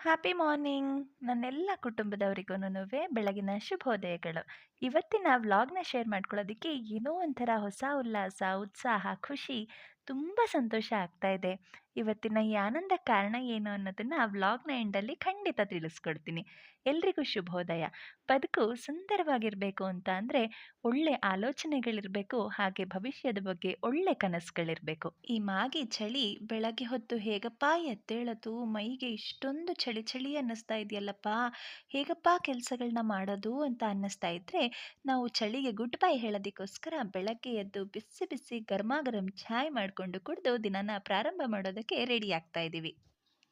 Happy morning ನನ್ನೆಲ್ಲ ಕುಟುಂಬದವರಿಗೂ ಬೆಳಗಿನ ಶುಭೋದಯಗಳು. ಇವತ್ತಿನ ವ್ಲಾಗ್‌ನ ಶೇರ್ ಮಾಡ್ಕೊಳ್ಳೋದಕ್ಕೆ ಏನೋ ಒಂಥರ ಹೊಸ ಉಲ್ಲಾಸ, ಉತ್ಸಾಹ, ಖುಷಿ, ತುಂಬ ಸಂತೋಷ ಆಗ್ತಾ ಇದೆ. ಇವತ್ತಿನ ಈ ಆನಂದ ಕಾರಣ ಏನು ಅನ್ನೋದನ್ನ ವ್ಲಾಗ್‌ನ ಎಂಡಲ್ಲಿ ಖಂಡಿತ ತಿಳಿಸ್ಕೊಡ್ತೀನಿ. ಎಲ್ರಿಗೂ ಶುಭೋದಯ. ಬದುಕು ಸುಂದರವಾಗಿರಬೇಕು ಅಂತ ಅಂದರೆ ಒಳ್ಳೆ ಆಲೋಚನೆಗಳಿರಬೇಕು, ಹಾಗೆ ಭವಿಷ್ಯದ ಬಗ್ಗೆ ಒಳ್ಳೆ ಕನಸುಗಳಿರಬೇಕು. ಈ ಮಾಗಿ ಚಳಿ ಬೆಳಗ್ಗೆ ಹೊತ್ತು ಹೇಗಪ್ಪ ಎದ್ದೇಳೋದು, ಮೈಗೆ ಇಷ್ಟೊಂದು ಚಳಿ ಚಳಿ ಅನ್ನಿಸ್ತಾ ಇದೆಯಲ್ಲಪ್ಪ, ಹೇಗಪ್ಪ ಕೆಲಸಗಳನ್ನ ಮಾಡೋದು ಅಂತ ಅನ್ನಿಸ್ತಾ ಇದ್ರೆ, ನಾವು ಚಳಿಗೆ ಗುಡ್ ಬೈ ಹೇಳೋದಕ್ಕೋಸ್ಕರ ಬೆಳಗ್ಗೆ ಎದ್ದು ಬಿಸಿ ಬಿಸಿ ಗರ್ಮಾಗರಂ ಚಾಯ್ ಮಾಡಿಕೊಂಡು ಕುಡಿದು ದಿನನ ಪ್ರಾರಂಭ ಮಾಡೋದಕ್ಕೆ ರೆಡಿ ಆಗ್ತಾ ಇದ್ದೀವಿ.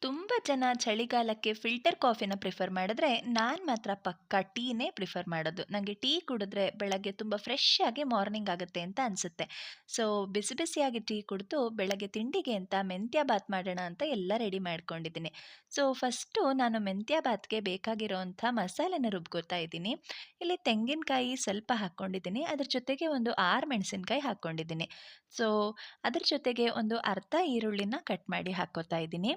ತುಂಬ ಜನ ಚಳಿಗಾಲಕ್ಕೆ ಫಿಲ್ಟರ್ ಕಾಫಿನ ಪ್ರಿಫರ್ ಮಾಡಿದ್ರೆ, ನಾನು ಮಾತ್ರ ಪಕ್ಕಾ ಟೀನೇ ಪ್ರಿಫರ್ ಮಾಡೋದು. ನನಗೆ ಟೀ ಕುಡಿದ್ರೆ ಬೆಳಗ್ಗೆ ತುಂಬ ಫ್ರೆಶ್ ಆಗಿ ಮಾರ್ನಿಂಗ್ ಆಗುತ್ತೆ ಅಂತ ಅನಿಸುತ್ತೆ. ಸೊ ಬಿಸಿ ಬಿಸಿಯಾಗಿ ಟೀ ಕುಡಿದು ಬೆಳಗ್ಗೆ ತಿಂಡಿಗೆ ಅಂತ ಮೆಂತ್ಯ ಬಾತ್ ಮಾಡೋಣ ಅಂತ ಎಲ್ಲ ರೆಡಿ ಮಾಡ್ಕೊಂಡಿದ್ದೀನಿ. ಸೊ ಫಸ್ಟು ನಾನು ಮೆಂತ್ಯ ಬಾತ್‌ಗೆ ಬೇಕಾಗಿರೋಂಥ ಮಸಾಲೆನ ರುಬ್ಕೋತಾ ಇದ್ದೀನಿ. ಇಲ್ಲಿ ತೆಂಗಿನಕಾಯಿ ಸ್ವಲ್ಪ ಹಾಕ್ಕೊಂಡಿದ್ದೀನಿ. ಅದ್ರ ಜೊತೆಗೆ ಒಂದು ಆರು ಮೆಣಸಿನಕಾಯಿ ಹಾಕ್ಕೊಂಡಿದ್ದೀನಿ. ಸೊ ಅದ್ರ ಜೊತೆಗೆ ಒಂದು ಅರ್ಧ ಈರುಳ್ಳಿನ ಕಟ್ ಮಾಡಿ ಹಾಕ್ಕೋತಾ ಇದ್ದೀನಿ.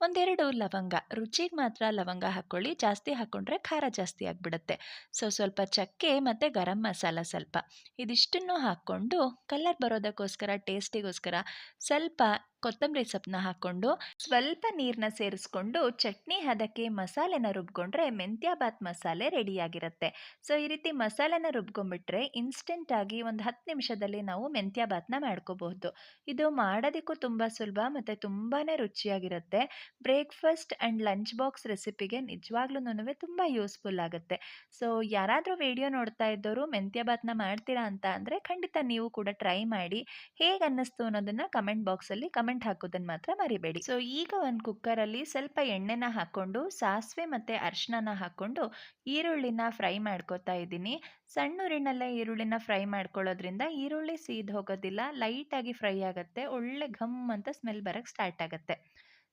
ಒಂದೆರಡು ಲವಂಗ, ರುಚಿಗೆ ಮಾತ್ರ ಲವಂಗ ಹಾಕ್ಕೊಳ್ಳಿ. ಜಾಸ್ತಿ ಹಾಕ್ಕೊಂಡ್ರೆ ಖಾರ ಜಾಸ್ತಿ ಆಗಿಬಿಡುತ್ತೆ ಸೊ ಸ್ವಲ್ಪ ಚಕ್ಕೆ ಮತ್ತು ಗರಂ ಮಸಾಲ ಸ್ವಲ್ಪ. ಇದಿಷ್ಟನ್ನು ಹಾಕ್ಕೊಂಡು ಕಲರ್ ಬರೋದಕ್ಕೋಸ್ಕರ, ಟೇಸ್ಟಿಗೋಸ್ಕರ ಸ್ವಲ್ಪ ಕೊತ್ತಂಬರಿ ಸೊಪ್ಪನ್ನ ಹಾಕ್ಕೊಂಡು, ಸ್ವಲ್ಪ ನೀರನ್ನ ಸೇರಿಸ್ಕೊಂಡು ಚಟ್ನಿ ಹದಕ್ಕೆ ಮಸಾಲೆನ ರುಬ್ಕೊಂಡ್ರೆ ಮೆಂತ್ಯ ಬಾತ್ ಮಸಾಲೆ ರೆಡಿಯಾಗಿರುತ್ತೆ. ಸೊ ಈ ರೀತಿ ಮಸಾಲೆನ ರುಬ್ಕೊಂಡ್ಬಿಟ್ರೆ ಇನ್ಸ್ಟೆಂಟಾಗಿ ಒಂದು 10 ನಿಮಿಷದಲ್ಲಿ ನಾವು ಮೆಂತ್ಯ ಬಾತ್‌ನ ಮಾಡ್ಕೋಬಹುದು. ಇದು ಮಾಡೋದಕ್ಕೂ ತುಂಬ ಸುಲಭ ಮತ್ತು ತುಂಬಾ ರುಚಿಯಾಗಿರುತ್ತೆ. ಬ್ರೇಕ್‌ಫಾಸ್ಟ್ ಆ್ಯಂಡ್ ಲಂಚ್ ಬಾಕ್ಸ್ ರೆಸಿಪಿಗೆ ನಿಜವಾಗ್ಲೂ ತುಂಬ ಯೂಸ್‌ಫುಲ್ ಆಗುತ್ತೆ. ಸೊ ಯಾರಾದರೂ ವಿಡಿಯೋ ನೋಡ್ತಾ ಇದ್ದವರು ಮೆಂತ್ಯ ಬಾತ್‌ನ ಮಾಡ್ತೀರಾ ಅಂತ ಅಂದರೆ ಖಂಡಿತ ನೀವು ಕೂಡ ಟ್ರೈ ಮಾಡಿ. ಹೇಗೆ ಅನ್ನಿಸ್ತು ಅನ್ನೋದನ್ನ ಕಮೆಂಟ್ ಬಾಕ್ಸಲ್ಲಿ ಕಮೆಂಟ್ ಹಾಕೋದನ್ನ ಮಾತ್ರ ಮರಿಬೇಡಿ. ಸೊ ಈಗ ಒಂದು ಕುಕ್ಕರಲ್ಲಿ ಸ್ವಲ್ಪ ಎಣ್ಣೆನ ಹಾಕ್ಕೊಂಡು, ಸಾಸಿವೆ ಮತ್ತು ಅರ್ಶಿನ ಹಾಕ್ಕೊಂಡು ಈರುಳ್ಳಿನ ಫ್ರೈ ಮಾಡ್ಕೋತಾ ಇದ್ದೀನಿ. ಸಣ್ಣ ಉರಿನಲ್ಲೇ ಈರುಳ್ಳಿನ ಫ್ರೈ ಮಾಡ್ಕೊಳ್ಳೋದ್ರಿಂದ ಈರುಳ್ಳಿ ಸೀದ್ ಹೋಗೋದಿಲ್ಲ. ಲೈಟಾಗಿ ಫ್ರೈ ಆಗುತ್ತೆ. ಒಳ್ಳೆ ಘಮ್ ಅಂತ ಸ್ಮೆಲ್ ಬರಕ್ಕೆ ಸ್ಟಾರ್ಟ್ ಆಗುತ್ತೆ.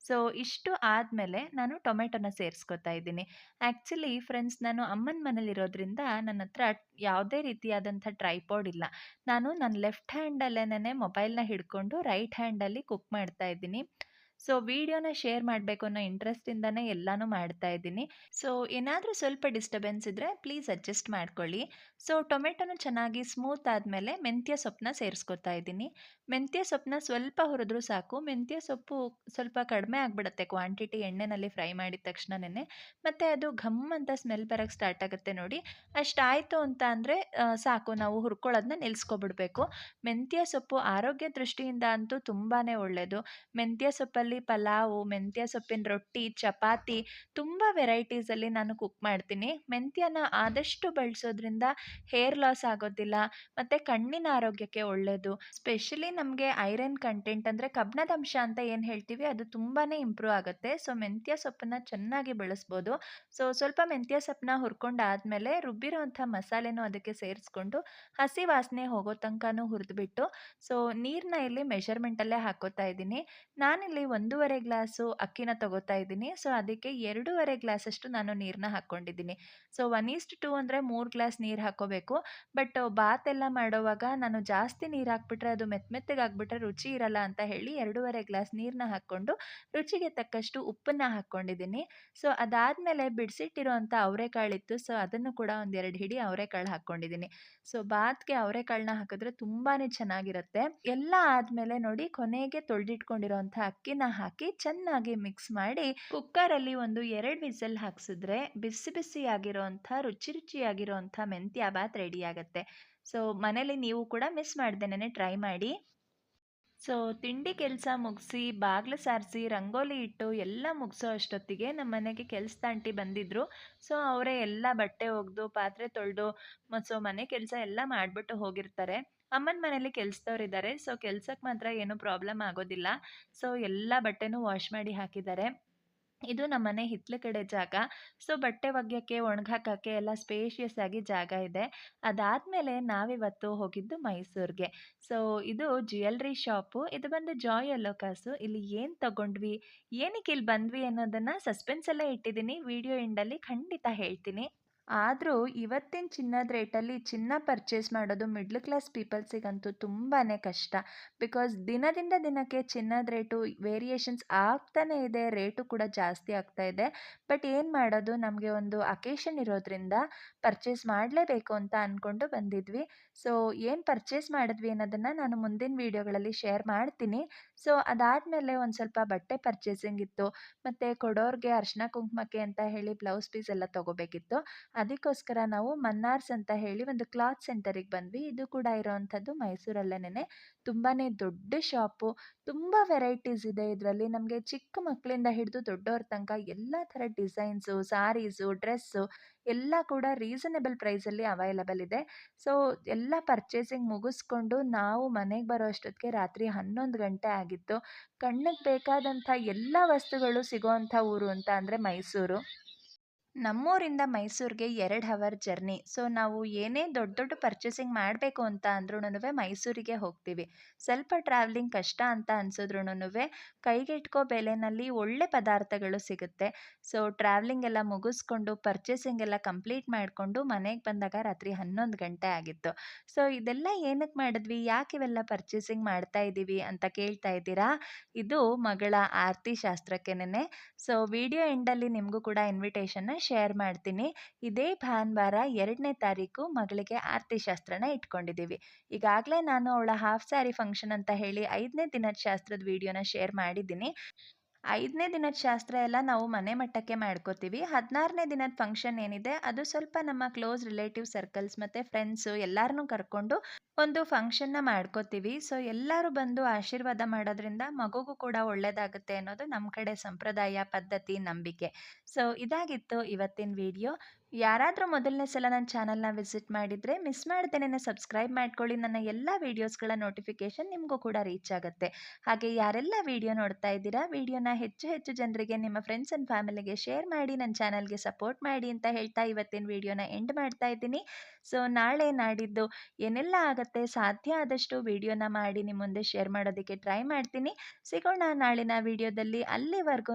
ಸೊ, ಇಷ್ಟು ಆದಮೇಲೆ ನಾನು ಟೊಮೆಟೊನ ಸೇರಿಸ್ಕೊತಾ ಇದ್ದೀನಿ. ಆ್ಯಕ್ಚುಲಿ ಫ್ರೆಂಡ್ಸ್, ನಾನು ಅಮ್ಮನ ಮನೇಲಿರೋದ್ರಿಂದ ನನ್ನ ಹತ್ರ ಯಾವುದೇ ರೀತಿಯಾದಂಥ ಟ್ರೈಪಾಡ್ ಇಲ್ಲ. ನಾನು ನನ್ನ ಲೆಫ್ಟ್ ಹ್ಯಾಂಡಲ್ಲೇನೇ ಮೊಬೈಲ್‌ನ ಹಿಡ್ಕೊಂಡು ರೈಟ್ ಹ್ಯಾಂಡಲ್ಲಿ ಕುಕ್ ಮಾಡ್ತಾ ಇದ್ದೀನಿ. ಸೊ ವಿಡಿಯೋನ ಶೇರ್ ಮಾಡಬೇಕು ಅನ್ನೋ ಇಂಟ್ರೆಸ್ಟಿಂದನೇ ಎಲ್ಲಾನು ಮಾಡ್ತಾ ಇದ್ದೀನಿ. ಸೊ ಏನಾದರೂ ಸ್ವಲ್ಪ ಡಿಸ್ಟರ್ಬೆನ್ಸ್ ಇದ್ದರೆ ಪ್ಲೀಸ್ ಅಡ್ಜಸ್ಟ್ ಮಾಡ್ಕೊಳ್ಳಿ. ಸೊ ಟೊಮೆಟೊನ ಚೆನ್ನಾಗಿ ಸ್ಮೂತ್ ಆದಮೇಲೆ ಮೆಂತ್ಯ ಸೊಪ್ಪನ್ನ ಸೇರಿಸ್ಕೊತಾ ಇದ್ದೀನಿ. ಮೆಂತ್ಯ ಸೊಪ್ಪನ್ನ ಸ್ವಲ್ಪ ಹುರಿದ್ರೂ ಸಾಕು. ಮೆಂತ್ಯ ಸೊಪ್ಪು ಸ್ವಲ್ಪ ಕಡಿಮೆ ಆಗಿಬಿಡುತ್ತೆ ಕ್ವಾಂಟಿಟಿ ಎಣ್ಣೆನಲ್ಲಿ ಫ್ರೈ ಮಾಡಿದ ತಕ್ಷಣನೇ. ಮತ್ತು ಅದು ಘಮ್ ಅಂತ ಸ್ಮೆಲ್ ಬರಕ್ಕೆ ಸ್ಟಾರ್ಟ್ ಆಗುತ್ತೆ ನೋಡಿ. ಅಷ್ಟಾಯಿತು ಅಂತ ಅಂದರೆ ಸಾಕು ನಾವು ಹುರ್ಕೊಳ್ಳೋದನ್ನ ನಿಲ್ಲಿಸ್ಕೊಬಿಡ್ಬೇಕು. ಮೆಂತ್ಯ ಸೊಪ್ಪು ಆರೋಗ್ಯ ದೃಷ್ಟಿಯಿಂದ ಅಂತೂ ತುಂಬಾನೇ ಒಳ್ಳೆಯದು. ಮೆಂತ್ಯ ಸೊಪ್ಪಲ್ಲಿ ಪಲಾವು, ಮೆಂತ್ಯ ಸೊಪ್ಪಿನ ರೊಟ್ಟಿ, ಚಪಾತಿ ತುಂಬ ವೆರೈಟೀಸಲ್ಲಿ ನಾನು ಕುಕ್ ಮಾಡ್ತೀನಿ. ಮೆಂತ್ಯನ ಆದಷ್ಟು ಬಳಸೋದ್ರಿಂದ ಹೇರ್ ಲಾಸ್ ಆಗೋದಿಲ್ಲ ಮತ್ತು ಕಣ್ಣಿನ ಆರೋಗ್ಯಕ್ಕೆ ಒಳ್ಳೆಯದು. ಸ್ಪೆಷಲಿ ನಮಗೆ ಐರನ್ ಕಂಟೆಂಟ್ ಅಂದರೆ ಕಬ್ಬಿಣದ ಅಂಶ ಅಂತ ಏನು ಹೇಳ್ತೀವಿ ಅದು ತುಂಬಾನೇ ಇಂಪ್ರೂವ್ ಆಗುತ್ತೆ. ಸೊ ಮೆಂತ್ಯ ಸೊಪ್ಪನ್ನ ಚೆನ್ನಾಗಿ ಬಳಸ್ಬೋದು. ಸೊ ಸ್ವಲ್ಪ ಮೆಂತ್ಯ ಸೊಪ್ಪನ್ನ ಹುರ್ಕೊಂಡಾದ್ಮೇಲೆ ರುಬ್ಬಿರೋಂಥ ಮಸಾಲೆನೂ ಅದಕ್ಕೆ ಸೇರಿಸ್ಕೊಂಡು ಹಸಿ ವಾಸನೆ ಹೋಗೋ ತನಕನೂ ಹುರಿದ್ಬಿಟ್ಟು, ಸೊ ನೀರನ್ನ ಇಲ್ಲಿ ಮೆಷರ್ಮೆಂಟಲ್ಲೇ ಹಾಕೋತಾ ಇದ್ದೀನಿ. ನಾನಿಲ್ಲಿ ಒಂದೂವರೆ ಗ್ಲಾಸು ಅಕ್ಕಿನ ತಗೋತಾ ಇದ್ದೀನಿ. ಸೊ ಅದಕ್ಕೆ ಎರಡೂವರೆ ಗ್ಲಾಸಷ್ಟು ನಾನು ನೀರನ್ನ ಹಾಕ್ಕೊಂಡಿದ್ದೀನಿ. ಸೊ 1:2 ಅಂದರೆ ಮೂರು ಗ್ಲಾಸ್ ನೀರು ಹಾಕೋಬೇಕು ಬಟ್ ಬಾತ್ ಎಲ್ಲ ಮಾಡೋವಾಗ ನಾನು ಜಾಸ್ತಿ ನೀರು ಹಾಕ್ಬಿಟ್ರೆ ಅದು ಮೆತ್ತ ಮೆತ್ತಗಾಗ್ಬಿಟ್ರೆ ರುಚಿ ಇರಲ್ಲ ಅಂತ ಹೇಳಿ ಎರಡೂವರೆ ಗ್ಲಾಸ್ ನೀರನ್ನ ಹಾಕ್ಕೊಂಡು, ರುಚಿಗೆ ತಕ್ಕಷ್ಟು ಉಪ್ಪನ್ನ ಹಾಕ್ಕೊಂಡಿದ್ದೀನಿ. ಸೊ ಅದಾದಮೇಲೆ ಬಿಡಿಸಿಟ್ಟಿರೋಂಥ ಅವರೆಕಾಳಿತ್ತು. ಸೊ ಅದನ್ನು ಕೂಡ ಒಂದೆರಡು ಹಿಡಿ ಅವರೆಕಾಳು ಹಾಕ್ಕೊಂಡಿದ್ದೀನಿ. ಸೊ ಬಾತ್‌ಗೆ ಅವರೆಕಾಳನ್ನ ಹಾಕಿದ್ರೆ ತುಂಬಾ ಚೆನ್ನಾಗಿರುತ್ತೆ. ಎಲ್ಲ ಆದಮೇಲೆ ನೋಡಿ ಕೊನೆಗೆ ತೊಳೆದಿಟ್ಕೊಂಡಿರೋಂಥ ಅಕ್ಕಿನ ಹಾಕಿ ಚೆನ್ನಾಗಿ ಮಿಕ್ಸ್ ಮಾಡಿ ಕುಕ್ಕರಲ್ಲಿ ಒಂದು ಎರಡು ವಿಸಲ್ ಹಾಕ್ಸಿದ್ರೆ ಬಿಸಿ ಬಿಸಿಯಾಗಿರೋಂಥ ರುಚಿ ರುಚಿಯಾಗಿರೋವಂಥ ಮೆಂತ್ಯ ಬಾತ್ ರೆಡಿಯಾಗುತ್ತೆ. ಸೊ ಮನೇಲಿ ನೀವು ಕೂಡ ಮಿಸ್ ಮಾಡ್ದೇನೆ ಟ್ರೈ ಮಾಡಿ. ಸೊ ತಿಂಡಿ ಕೆಲಸ ಮುಗಿಸಿ, ಬಾಗಿಲು ಸಾರಿಸಿ, ರಂಗೋಲಿ ಇಟ್ಟು ಎಲ್ಲ ಮುಗಿಸೋ ಅಷ್ಟೊತ್ತಿಗೆ ನಮ್ಮ ಮನೆಗೆ ಕೆಲಸ ತಾಂಟಿ ಬಂದಿದ್ದರು. ಸೊ ಅವರೇ ಎಲ್ಲ ಬಟ್ಟೆ ಒಗೆದು, ಪಾತ್ರೆ ತೊಳೆದು, ಸೊ ಮನೆ ಕೆಲಸ ಎಲ್ಲ ಮಾಡಿಬಿಟ್ಟು ಹೋಗಿರ್ತಾರೆ. ಅಮ್ಮನ ಮನೇಲಿ ಕೆಲಸದವರಿದ್ದಾರೆ. ಸೊ ಕೆಲ್ಸಕ್ಕೆ ಮಾತ್ರ ಏನೂ ಪ್ರಾಬ್ಲಮ್ ಆಗೋದಿಲ್ಲ. ಸೊ ಎಲ್ಲ ಬಟ್ಟೆನೂ ವಾಶ್ ಮಾಡಿ ಹಾಕಿದ್ದಾರೆ. ಇದು ನಮ್ಮನೆ ಹಿತ್ತಲ ಕಡೆ ಜಾಗ. ಸೊ ಬಟ್ಟೆ ಒಗ್ಯಕ್ಕೆ ಒಣಗಾಕಕ್ಕೆ ಎಲ್ಲ ಸ್ಪೇಷಿಯಸ್ ಆಗಿ ಜಾಗ ಇದೆ. ಅದಾದಮೇಲೆ ನಾವಿವತ್ತು ಹೋಗಿದ್ದು ಮೈಸೂರಿಗೆ. ಸೊ ಇದು ಜ್ಯುವೆಲ್ಲರಿ ಶಾಪು. ಇದು ಬಂದು ಜಾಯ್ ಅಲೋಕಾಸು. ಇಲ್ಲಿ ಏನು ತಗೊಂಡ್ವಿ, ಏನಕ್ಕೆ ಇಲ್ಲಿ ಬಂದ್ವಿ ಅನ್ನೋದನ್ನ ಎಲ್ಲ ಇಟ್ಟಿದ್ದೀನಿ. ವಿಡಿಯೋ ಎಂಡಲ್ಲಿ ಖಂಡಿತ ಹೇಳ್ತೀನಿ. ಆದರೂ ಇವತ್ತಿನ ಚಿನ್ನದ ರೇಟಲ್ಲಿ ಚಿನ್ನ ಪರ್ಚೇಸ್ ಮಾಡೋದು ಮಿಡ್ಲ್ ಕ್ಲಾಸ್ ಪೀಪಲ್ಸಿಗಂತೂ ತುಂಬಾ ಕಷ್ಟ. ಬಿಕಾಸ್ ದಿನದಿಂದ ದಿನಕ್ಕೆ ಚಿನ್ನದ ರೇಟು ವೇರಿಯೇಷನ್ಸ್ ಆಗ್ತಾನೇ ಇದೆ, ರೇಟು ಕೂಡ ಜಾಸ್ತಿ ಆಗ್ತಾ ಇದೆ. ಬಟ್ ಏನು ಮಾಡೋದು? ನಮಗೆ ಒಂದು ಅಕೇಶನ್ ಇರೋದ್ರಿಂದ ಪರ್ಚೇಸ್ ಮಾಡಲೇಬೇಕು ಅಂತ ಅಂದ್ಕೊಂಡು ಬಂದಿದ್ವಿ. ಸೊ ಏನು ಪರ್ಚೇಸ್ ಮಾಡಿದ್ವಿ ಅನ್ನೋದನ್ನು ನಾನು ಮುಂದಿನ ವೀಡಿಯೋಗಳಲ್ಲಿ ಶೇರ್ ಮಾಡ್ತೀನಿ. ಸೊ ಅದಾದಮೇಲೆ ಒಂದು ಸ್ವಲ್ಪ ಬಟ್ಟೆ ಪರ್ಚೇಸಿಂಗ್ ಇತ್ತು. ಮತ್ತು ಕೊಡೋರಿಗೆ ಅರ್ಶಿನ ಕುಂಕುಮಕ್ಕೆ ಅಂತ ಹೇಳಿ ಬ್ಲೌಸ್ ಪೀಸ್ ಎಲ್ಲ ತೊಗೋಬೇಕಿತ್ತು. ಅದಕ್ಕೋಸ್ಕರ ನಾವು ಮನ್ನಾರ್ಸ್ ಅಂತ ಹೇಳಿ ಒಂದು ಕ್ಲಾತ್ ಸೆಂಟರಿಗೆ ಬಂದ್ವಿ. ಇದು ಕೂಡ ಇರೋವಂಥದ್ದು ಮೈಸೂರಲ್ಲೇನೆ ತುಂಬಾ ದೊಡ್ಡ ಶಾಪು. ತುಂಬ ವೆರೈಟೀಸ್ ಇದೆ ಇದರಲ್ಲಿ. ನಮಗೆ ಚಿಕ್ಕ ಮಕ್ಕಳಿಂದ ಹಿಡಿದು ದೊಡ್ಡವ್ರ ತನಕ ಎಲ್ಲ ಥರ ಡಿಸೈನ್ಸು, ಸಾರೀಸು, ಡ್ರೆಸ್ಸು ಎಲ್ಲ ಕೂಡ ರೀಸನೇಬಲ್ ಪ್ರೈಸಲ್ಲಿ ಅವೈಲಬಲ್ ಇದೆ. ಸೊ, ಎಲ್ಲ ಪರ್ಚೇಸಿಂಗ್ ಮುಗಿಸ್ಕೊಂಡು ನಾವು ಮನೆಗೆ ಬರೋ ಅಷ್ಟೊತ್ತಿಗೆ ರಾತ್ರಿ ಹನ್ನೊಂದು ಗಂಟೆ ಆಗಿತ್ತು. ಕಣ್ಣಿಗೆ ಬೇಕಾದಂಥ ಎಲ್ಲ ವಸ್ತುಗಳು ಸಿಗೋವಂಥ ಊರು ಅಂತ ಅಂದರೆ ಮೈಸೂರು. ನಮ್ಮೂರಿಂದ ಮೈಸೂರಿಗೆ ಎರಡು ಹವರ್ ಜರ್ನಿ. ಸೊ, ನಾವು ಏನೇ ದೊಡ್ಡ ದೊಡ್ಡ ಪರ್ಚೇಸಿಂಗ್ ಮಾಡಬೇಕು ಅಂತ ಅಂದ್ರೂನು ಮೈಸೂರಿಗೆ ಹೋಗ್ತೀವಿ. ಸ್ವಲ್ಪ ಟ್ರಾವೆಲಿಂಗ್ ಕಷ್ಟ ಅಂತ ಅನ್ಸಿದ್ರೂನು ಕೈಗೆಟ್ಕೋ ಬೆಲೆನಲ್ಲಿ ಒಳ್ಳೆ ಪದಾರ್ಥಗಳು ಸಿಗುತ್ತೆ. ಸೊ ಟ್ರಾವೆಲಿಂಗ್ ಎಲ್ಲ ಮುಗಿಸ್ಕೊಂಡು ಪರ್ಚೇಸಿಂಗ್ ಎಲ್ಲ ಕಂಪ್ಲೀಟ್ ಮಾಡಿಕೊಂಡು ಮನೆಗೆ ಬಂದಾಗ ರಾತ್ರಿ ಹನ್ನೊಂದು ಗಂಟೆ ಆಗಿತ್ತು. ಸೊ, ಇದೆಲ್ಲ ಏನಕ್ಕೆ ಮಾಡಿದ್ವಿ? ಯಾಕೆ ಇವೆಲ್ಲ ಪರ್ಚೇಸಿಂಗ್ ಮಾಡ್ತಾ ಇದ್ದೀವಿ ಅಂತ ಕೇಳ್ತಾ ಇದ್ದೀರಾ? ಇದು ಮಗಳ ಆರತಿ ಶಾಸ್ತ್ರಕ್ಕೇನೆ ಸೊ ವಿಡಿಯೋ ಎಂಡಲ್ಲಿ ನಿಮಗೂ ಕೂಡ ಇನ್ವಿಟೇಷನ್ನ ಶೇರ್ ಮಾಡ್ತೀನಿ. ಇದೇ ಭಾನುವಾರ ಎರಡನೇ ತಾರೀಕು ಮಗಳಿಗೆ ಆರತಿ ಶಾಸ್ತ್ರನ ಇಟ್ಕೊಂಡಿದ್ದೀವಿ. ಈಗಾಗಲೇ ನಾನು ಅವಳ ಹಾಫ್ ಸ್ಯಾರಿ ಫಂಕ್ಷನ್ ಅಂತ ಹೇಳಿ ಐದನೇ ದಿನದ ಶಾಸ್ತ್ರದ ವಿಡಿಯೋನ ಶೇರ್ ಮಾಡಿದ್ದೀನಿ. ಐದನೇ ದಿನದ ಶಾಸ್ತ್ರ ಎಲ್ಲ ನಾವು ಮನೆ ಮಟ್ಟಕ್ಕೆ ಮಾಡ್ಕೋತೀವಿ. ಹದಿನಾರನೇ ದಿನದ ಫಂಕ್ಷನ್ ಏನಿದೆ, ಅದು ಸ್ವಲ್ಪ ನಮ್ಮ ಕ್ಲೋಸ್ ರಿಲೇಟಿವ್ ಸರ್ಕಲ್ಸ್ ಮತ್ತು ಫ್ರೆಂಡ್ಸು ಎಲ್ಲರನ್ನೂ ಕರ್ಕೊಂಡು ಒಂದು ಫಂಕ್ಷನ್ನ ಮಾಡ್ಕೋತೀವಿ. ಸೊ ಎಲ್ಲರೂ ಬಂದು ಆಶೀರ್ವಾದ ಮಾಡೋದ್ರಿಂದ ಮಗುಗೂ ಕೂಡ ಒಳ್ಳೆಯದಾಗುತ್ತೆ ಅನ್ನೋದು ನಮ್ಮ ಕಡೆ ಸಂಪ್ರದಾಯ ಪದ್ಧತಿ, ನಂಬಿಕೆ. ಸೊ ಇದಾಗಿತ್ತು ಇವತ್ತಿನ ವಿಡಿಯೋ ಯಾರಾದರೂ ಮೊದಲನೇ ಸಲ ನನ್ನ ಚಾನಲ್ನ ವಿಸಿಟ್ ಮಾಡಿದರೆ ಮಿಸ್ ಮಾಡ್ದೇನೆ ಸಬ್ಸ್ಕ್ರೈಬ್ ಮಾಡ್ಕೊಳ್ಳಿ. ನನ್ನ ಎಲ್ಲ ವೀಡಿಯೋಸ್ಗಳ ನೋಟಿಫಿಕೇಷನ್ ನಿಮಗೂ ಕೂಡ ರೀಚ್ ಆಗುತ್ತೆ. ಹಾಗೆ ಯಾರೆಲ್ಲ ವೀಡಿಯೋ ನೋಡ್ತಾ ಇದ್ದೀರಾ, ವಿಡಿಯೋನ ಹೆಚ್ಚು ಹೆಚ್ಚು ಜನರಿಗೆ, ನಿಮ್ಮ ಫ್ರೆಂಡ್ಸ್ ಆ್ಯಂಡ್ ಫ್ಯಾಮಿಲಿಗೆ ಶೇರ್ ಮಾಡಿ ನನ್ನ ಚಾನಲ್ಗೆ ಸಪೋರ್ಟ್ ಮಾಡಿ ಅಂತ ಹೇಳ್ತಾ ಇವತ್ತಿನ ವಿಡಿಯೋನ ಎಂಡ್ ಮಾಡ್ತಾ ಇದ್ದೀನಿ. ಸೊ, ನಾಳೆ ನಾಡಿದ್ದು ಏನೆಲ್ಲ ಆಗುತ್ತೆ, ಸಾಧ್ಯ ಆದಷ್ಟು ವಿಡಿಯೋನ ಮಾಡಿ ನಿಮ್ಮ ಮುಂದೆ ಶೇರ್ ಮಾಡೋದಕ್ಕೆ ಟ್ರೈ ಮಾಡ್ತೀನಿ. ಸಿಗೋಣ ನಾಳಿನ ವಿಡಿಯೋದಲ್ಲಿ. ಅಲ್ಲಿವರೆಗೂ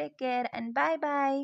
take care and bye bye.